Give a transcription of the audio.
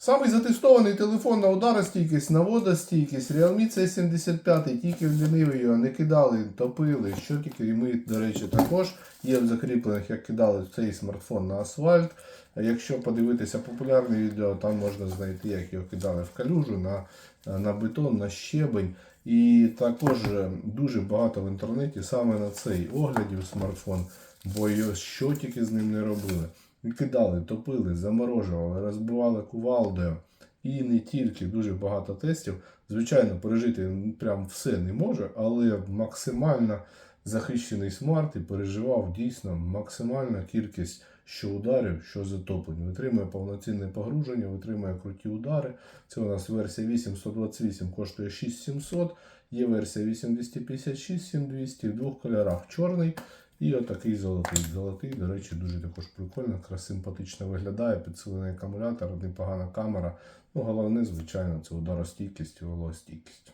Самий затестований телефон на ударостійкість, на водостійкість, Realme C75, тільки в лінивий його не кидали, топили, що тільки і ми, до речі, також є в закріплених, як кидали цей смартфон на асфальт. Якщо подивитися популярне відео, там можна знайти, як його кидали в калюжу, на, на бетон, на щебень. І також е, дуже багато в інтернеті саме на цей оглядів смартфон, бо його що тільки з ним не робили. І кидали, топили, заморожували, розбивали кувалдою. І не тільки дуже багато тестів. Звичайно, пережити прям все не може, але максимально захищений смарт і переживав дійсно максимальна кількість що ударів, що затоплень. Витримує повноцінне погруження, витримує круті удари. Це у нас версія 8128 коштує 6700. Є версія 8256 7200 в двох кольорах чорний і отакий золотий. Золотий, до речі, дуже також прикольно, якраз симпатично виглядає, підсилений акумулятор, непогана камера. Ну, головне, звичайно, це ударостійкість і волостійкість.